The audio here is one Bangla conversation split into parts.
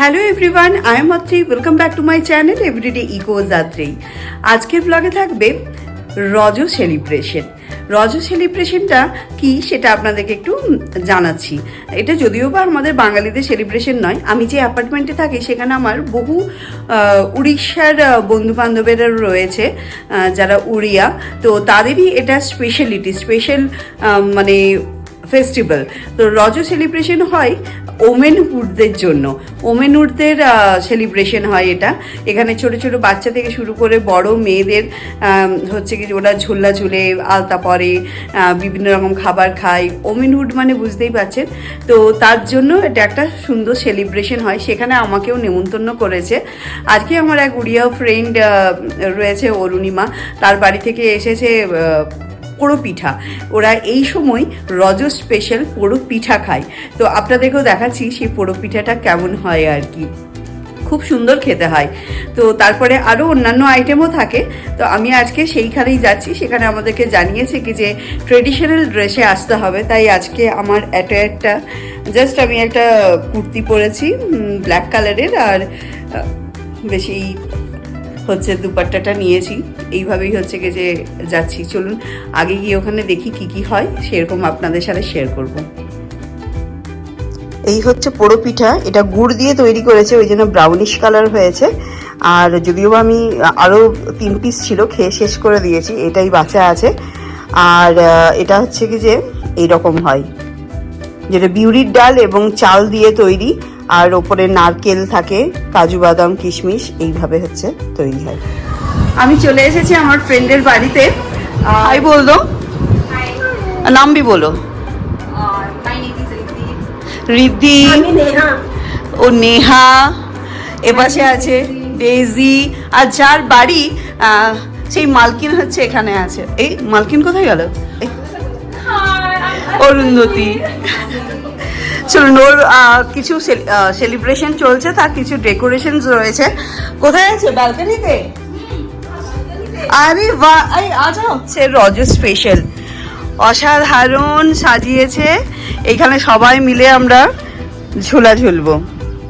Hello everyone I am Atri welcome back to my channel everyday eco Jatri আজকের ব্লগে থাকবে রজ সেলিব্রেশন রজ সেলিব্রেশনটা কি সেটা আপনাদেরকে একটু জানাচ্ছি। এটা যদিও বা আমাদের বাঙালিদের সেলিব্রেশন নয়, আমি যে অ্যাপার্টমেন্টে থাকি সেখানে আমার বহু উড়িষ্যার বন্ধু বান্ধবেরা রয়েছে যারা উড়িয়া, তো তাদেরই এটা স্পেশালিটি স্পেশাল মানে ফেস্টিভ্যাল। তো রজ সেলিব্রেশন হয় ওমেনহুডদের জন্য। ওমেনহুডদের সেলিব্রেশন হয় এটা। এখানে ছোট ছোট বাচ্চা থেকে শুরু করে বড় মেয়েদের হচ্ছে কি ওরা ঝোল্লা ঝুলে, আলতা পরে বিভিন্ন রকম খাবার খায়। ওমেনহুড মানে বুঝতেই পারছেন। তো তার জন্য এটা একটা সুন্দর সেলিব্রেশন হয়। সেখানে আমাকেও নেমন্তন্ন করেছে। আজকে আমার এক উড়িয়া ফ্রেন্ড রয়েছে অরুণিমা। তার বাড়ি থেকে এসেছে পোড়ো পিঠা। ওরা এই সময় রজ স্পেশাল পোড়ো পিঠা খায়। তো আপনাদেরকেও দেখাচ্ছি সেই পোড়ো পিঠাটা কেমন হয় আর কি। খুব সুন্দর খেতে হয়। তো তারপরে আরও অন্যান্য আইটেমও থাকে। তো আমি আজকে সেইখানেই যাচ্ছি। সেখানে আমাদেরকে জানিয়েছে কি যে ট্রেডিশনাল ড্রেসে আসতে হবে। তাই আজকে আমার অ্যাটায়ারটা জাস্ট আমি একটা কুর্তি পরেছি ব্ল্যাক কালারের আর বেশি হচ্ছে দুপাট্টাটা নিয়েছি। এইভাবেই হচ্ছে কি যে যাচ্ছি। চলুন আগে গিয়ে ওখানে দেখি কি কি হয়, সেরকম আপনাদের সাথে শেয়ার করব। এই হচ্ছে পোড়ো পিঠা। এটা গুড় দিয়ে তৈরি করেছে, ওই জন্য ব্রাউনিশ কালার হয়েছে। আর যদিও আমি আরও তিন পিস ছিল, খেয়ে শেষ করে দিয়েছি, এটাই বাঁচা আছে। আর এটা হচ্ছে কি যে এইরকম হয়। যেটা বিউরির ডাল এবং চাল দিয়ে তৈরি। আর ওপরে নারকেল থাকে কাজু বাদাম কিশমিশ এইভাবে হচ্ছে তৈরি হয়। আমি চলে এসেছি আমার ফ্রেন্ডের বাড়িতে। হাই বল। দো নামবি বলো রিদ্ধি। ও নেহা। এপাশে আছে ডেজি আর যার বাড়ি সেই মালকিন হচ্ছে এখানে আছে। এই মালকিন কোথায় গেল? অরুন্ধতী। চলুন ওর কিছু সেলিব্রেশন চলছে, তার কিছু ডেকোরেশনস রয়েছে। কোথায় আছে? ব্যালকনিতে আরে বাহ! এই আ যাও সে রজ স্পেশাল অসাধারণ সাজিয়েছে। এখানে সবাই মিলে আমরা ঝোলা ঝুলবো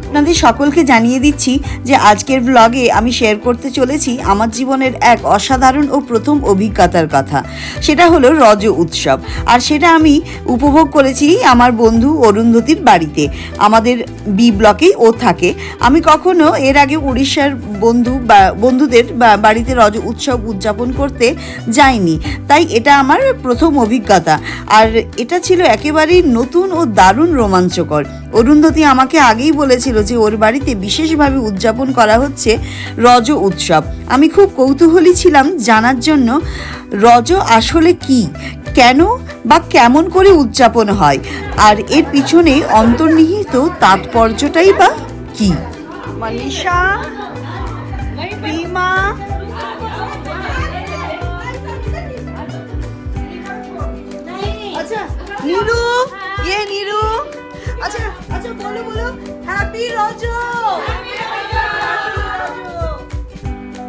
আপনাদের সকলকে জানিয়ে দিচ্ছি যে আজকের ব্লগে আমি শেয়ার করতে চলেছি আমার জীবনের এক অসাধারণ ও প্রথম অভিজ্ঞতার কথা। সেটা হলো রজ উৎসব। আর সেটা আমি উপভোগ করেছি আমার বন্ধু অরুন্ধতির বাড়িতে। আমাদের বি ব্লকেই ও থাকে। আমি কখনো এর আগে উড়িষ্যার বন্ধু বা বন্ধুদের বাড়িতে রজ উৎসব উদযাপন করতে যাইনি। তাই এটা আমার প্রথম অভিজ্ঞতা। আর এটা ছিল একেবারেই নতুন ও দারুণ রোমাঞ্চকর। অরুন্ধতী আমাকে আগেই বলেছিল যে ওর বাড়িতে বিশেষভাবে উদযাপন করা হচ্ছে রজ উৎসব। আমি খুব কৌতূহলী ছিলাম জানার জন্য, রজ আসলে কি? কেন বা কেমন করে উদযাপন হয়? আর এর পিছনে অন্তর্নিহিত তাৎপর্যটাই বা কি? মনীষা রিমা আচ্ছা নীরু? ইয়ে নীরু? আচ্ছা আচ্ছা বলো বলো। হ্যাপি রজ রজ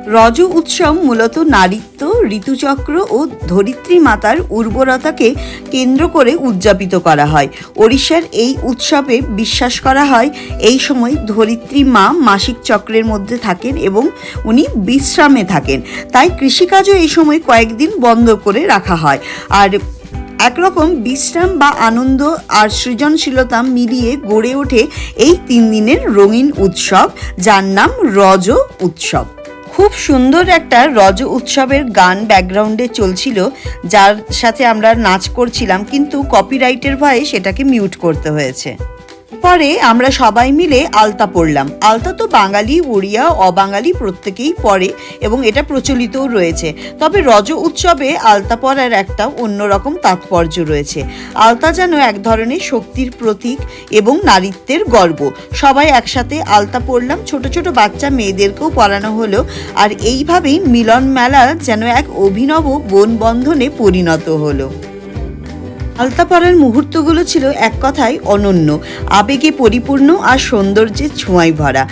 উৎসব মূলত নারীত্ব, ঋতুচক্র ও ধরিত্রী মাতার উর্বরতাকে কেন্দ্র করে উদযাপিত করা হয়। ওড়িশার এই উৎসবে বিশ্বাস করা হয়, এই সময় ধরিত্রী মা মাসিক চক্রের মধ্যে থাকেন এবং উনি বিশ্রামে থাকেন। তাই কৃষিকাজও এই সময় কয়েকদিন বন্ধ করে রাখা হয়। আর একরকম বিশ্রাম বা আনন্দ আর সৃজনশীলতা মিলিয়ে গড়ে ওঠে এই তিন দিনের রঙিন উৎসব, যার নাম রজ উৎসব। খুব সুন্দর একটা রজ উৎসবের গান ব্যাকগ্রাউন্ডে চলছিল, যার সাথে আমরা নাচ করছিলাম, কিন্তু কপিরাইটের ভয়ে সেটাকে মিউট করতে হয়েছে। পরে আমরা সবাই মিলে আলতা পড়লাম। আলতা তো বাঙালি, উড়িয়া, অবাঙালি প্রত্যেকেই পড়ে এবং এটা প্রচলিতও রয়েছে। তবে রজ উৎসবে আলতা পরার একটা অন্যরকম তাৎপর্য রয়েছে। আলতা যেন এক ধরনের শক্তির প্রতীক এবং নারীত্বের গর্ব। সবাই একসাথে আলতা পরলাম ছোট ছোট বাচ্চা মেয়েদেরকেও পরানো হলো। আর এইভাবেই মিলন মেলা যেন এক অভিনব বনবন্ধনে পরিণত হলো। আলতা পরার মুহূর্তগুলো ছিল এক কথায় অনন্য। আবেগে পরিপূর্ণ আর সৌন্দর্যের ছোঁয়ায় ভরা।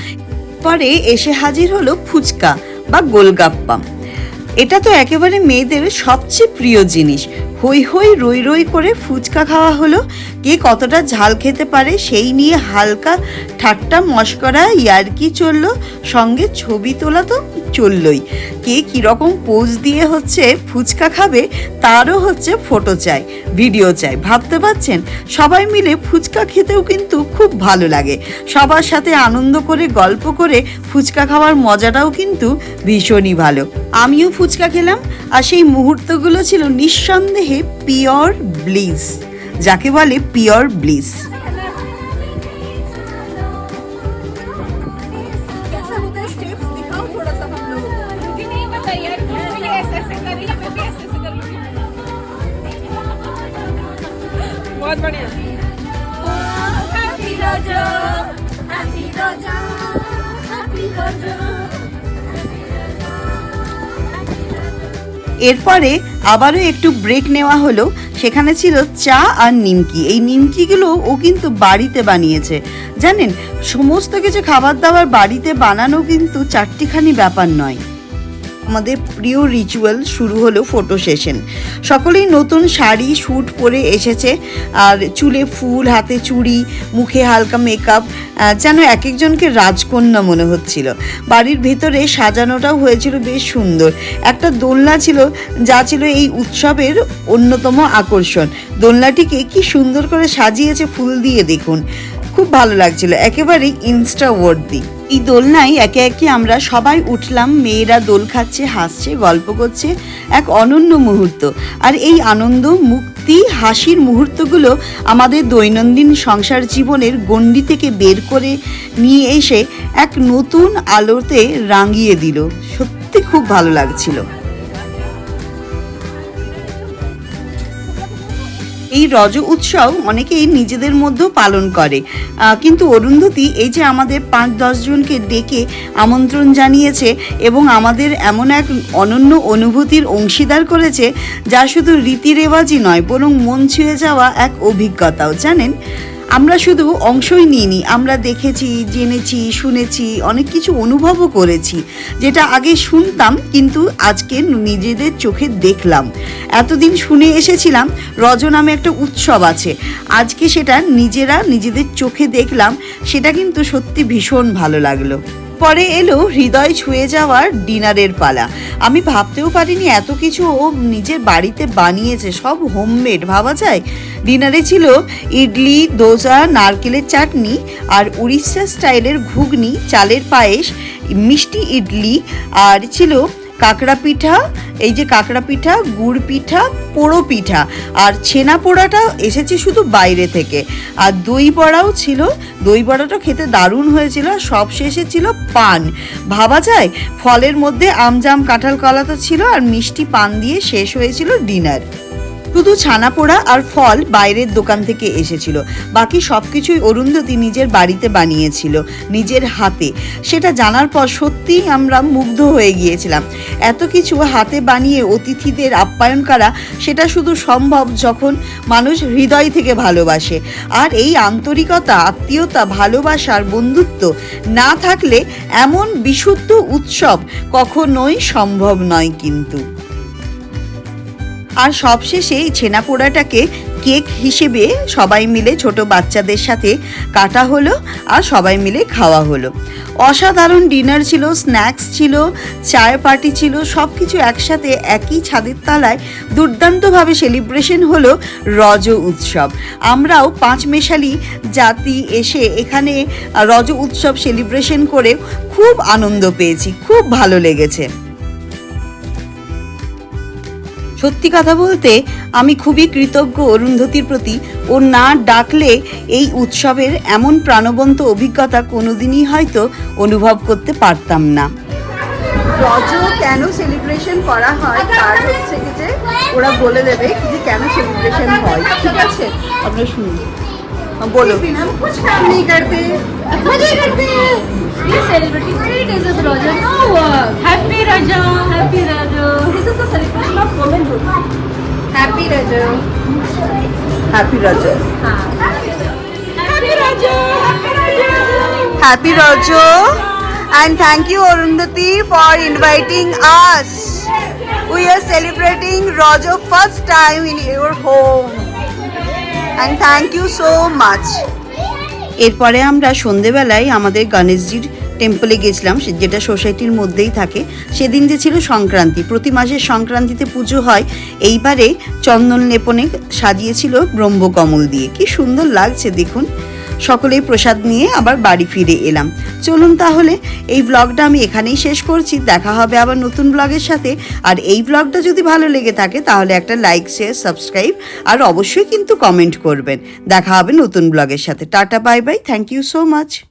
পরে এসে হাজির হলো ফুচকা বা গোলগাপ্পা। এটা তো একেবারে মেয়েদের সবচেয়ে প্রিয় জিনিস। হই হই রই রই করে ফুচকা খাওয়া হলো। কে কতটা ঝাল খেতে পারে সেই নিয়ে হালকা ঠাট্টা মস্করা ইয়ার্কি চলল, সঙ্গে ছবি তোলা তো চললই। কে কীরকম পোজ দিয়ে হচ্ছে ফুচকা খাবে তারও হচ্ছে ফটো চাই, ভিডিও চাই। ভাবতে পারছেন? সবাই মিলে ফুচকা খেতেও কিন্তু খুব ভালো লাগে। সবার সাথে আনন্দ করে, গল্প করে ফুচকা খাওয়ার মজাটাও কিন্তু ভীষণই ভালো। আমিও ফুচকা খেলাম, আর সেই মুহূর্তগুলো ছিল নিঃসন্দেহে পিওর ব্লিস যাকে বলে পিওর ব্লিস कैसा होता है स्टेप्स दिखाओ थोड़ा सा हम लोगों को मुझे नहीं पता यार कुछ भी ऐसे ऐसे कर रही है मैं भी ऐसे ऐसे कर लूंगी बहुत बढ़िया happy Raja happy Raja happy Raja এরপরে আবারও একটু ব্রেক নেওয়া হলো সেখানে ছিল চা আর নিমকি। এই নিমকিগুলো ও কিন্তু বাড়িতে বানিয়েছে। জানেন, সমস্ত কিছু খাবার দাবার বাড়িতে বানানো কিন্তু চারটিখানি ব্যাপার নয়। আমাদের প্রিয় রিচুয়াল শুরু হলো ফটো সেশন সকলেই নতুন শাড়ি স্যুট পরে এসেছে, আর চুলে ফুল, হাতে চুড়ি, মুখে হালকা মেকআপ যেন এক একজনকে রাজকন্যা মনে হচ্ছিল। বাড়ির ভেতরে সাজানোটাও হয়েছিল বেশ সুন্দর। একটা দোলনা ছিল, যা ছিল এই উৎসবের অন্যতম আকর্ষণ। দোলনাটিকে কি সুন্দর করে সাজিয়েছে ফুল দিয়ে দেখুন। খুব ভালো লাগছিল। একেবারেই ইনস্টা ওয়ার্দি এই দোলনায় একে একে আমরা সবাই উঠলাম, মেয়েরা দোল খাচ্ছে, হাসছে, গল্প করছে, এক অনন্য মুহূর্ত। আর এই আনন্দ, মুক্তি, হাসির মুহূর্তগুলো আমাদের দৈনন্দিন সংসার জীবনের গণ্ডি থেকে বের করে নিয়ে এসে এক নতুন আলোতে রাঙিয়ে দিল। সত্যি খুব ভালো লাগছিল। এই রজ উৎসব অনেকেই নিজেদের মধ্যেও পালন করে। কিন্তু অরুন্ধতী এই যে আমাদের পাঁচ দশজনকে ডেকে আমন্ত্রণ জানিয়েছে এবং আমাদের এমন এক অনন্য অনুভূতির অংশীদার করেছে, যা শুধু রীতি রেওয়াজই নয়, বরং মন ছুঁয়ে যাওয়া এক অভিজ্ঞতাও। জানেন আমরা শুধু অংশই নিইনি, আমরা দেখেছি, জেনেছি, শুনেছি, অনেক কিছু অনুভবও করেছি, যেটা আগে শুনতাম কিন্তু আজকে নিজেদের চোখে দেখলাম। এতদিন শুনে এসেছিলাম, রজ নামে একটা উৎসব আছে, আজকে সেটা নিজেরা নিজেদের চোখে দেখলাম, সেটা কিন্তু সত্যি ভীষণ ভালো লাগল। পরে এলো হৃদয় ছুঁয়ে যাওয়ার ডিনারের পালা। আমি ভাবতেও পারিনি এত কিছু ও নিজের বাড়িতে বানিয়েছে, সব হোমমেড, ভাবা যায়? ডিনারে ছিল ইডলি, দোসা, নারকেলের চাটনি আর উড়িষ্যা স্টাইলের ঘুগনি, চালের পায়েস, মিষ্টি ইডলি আর ছিল কাঁকড়া পিঠা এই যে কাঁকড়া পিঠা, গুড় পিঠা, পোড়ো পিঠা আর ছেনা পোড়াটা এসেছে শুধু বাইরে থেকে। আর দই বড়াও ছিল, দই বড়াটা খেতে দারুণ হয়েছিল সব শেষে ছিল পান। ভাবা যায় ফলের মধ্যে আমজাম কাঁঠাল কলা তো ছিল আর মিষ্টি পান দিয়ে শেষ হয়েছিল ডিনার। শুধু ছানা পোড়া আর ফল বাইরের দোকান থেকে এসেছিল। বাকি সব কিছুই অরুন্ধতী নিজের বাড়িতে বানিয়েছিল, নিজের হাতে। সেটা জানার পর সত্যিই আমরা মুগ্ধ হয়ে গিয়েছিলাম। এত কিছু হাতে বানিয়ে অতিথিদের আপ্যায়ন করা, সেটা শুধু সম্ভব যখন মানুষ হৃদয় থেকে ভালোবাসে। আর এই আন্তরিকতা, আত্মীয়তা ভালোবাসার বন্ধুত্ব না থাকলে এমন বিশুদ্ধ উৎসব কখনোই সম্ভব নয় কিন্তু। আর সবশেষে এই ছেনা পোড়াটাকে কেক হিসেবে সবাই মিলে ছোট বাচ্চাদের সাথে কাটা হলো আর সবাই মিলে খাওয়া হলো। অসাধারণ ডিনার ছিল, স্ন্যাক্স ছিল, চায়ের পার্টি ছিল সব কিছু একসাথে একই ছাদের তলায় দুর্দান্তভাবে সেলিব্রেশন হলো রজ উৎসব। আমরাও পাঁচ মেশালি জাতি এসে এখানে রজ উৎসব সেলিব্রেশন করে খুব আনন্দ পেয়েছি, খুব ভালো লেগেছে। সত্যি কথা বলতে আমি খুবই কৃতজ্ঞ অরুন্ধতির প্রতি ও না ডাকলে এই উৎসবের এমন প্রাণবন্ত অভিজ্ঞতা কোনোদিনই হয়তো অনুভব করতে পারতাম না রজ কেন সেলিব্রেশন করা হয় তার হচ্ছে কি যে ওরা বলে দেবে যে কেন সেলিব্রেশন হয় ঠিক আছে আমরা শুনি বলো हम कुछ काम नहीं करते मजे करते हैं ये celebrity three days of Roja no work happy Roja happy Roja This is the celebration of womanhood. Happy Raja. Happy Raja. Happy Raja. Happy Raja. And thank you Arundhati for inviting us. We are celebrating Raja first time in your home. And thank you so much. এরপরে আমরা সন্ধেবেলায় আমাদের গণেশজির টেম্পলে গেছিলাম যেটা সোসাইটির মধ্যেই থাকে, সেদিন যে ছিল সংক্রান্তি। প্রতি মাসের সংক্রান্তিতে পুজো হয়। এইবারে চন্দন লেপনে সাজিয়েছিল ব্রহ্মকমল দিয়ে। কি সুন্দর লাগছে দেখুন। সকলেই প্রসাদ নিয়ে আবার বাড়ি ফিরে এলাম। চলুন তাহলে, এই ব্লগটা আমি এখানেই শেষ করছি। দেখা হবে আবার নতুন ব্লগের সাথে। আর এই ব্লগটা যদি ভালো লেগে থাকে, তাহলে একটা লাইক শেয়ার সাবস্ক্রাইব আর অবশ্যই কিন্তু কমেন্ট করবেন। দেখা হবে নতুন ব্লগের সাথে। Tata bye bye thank you so much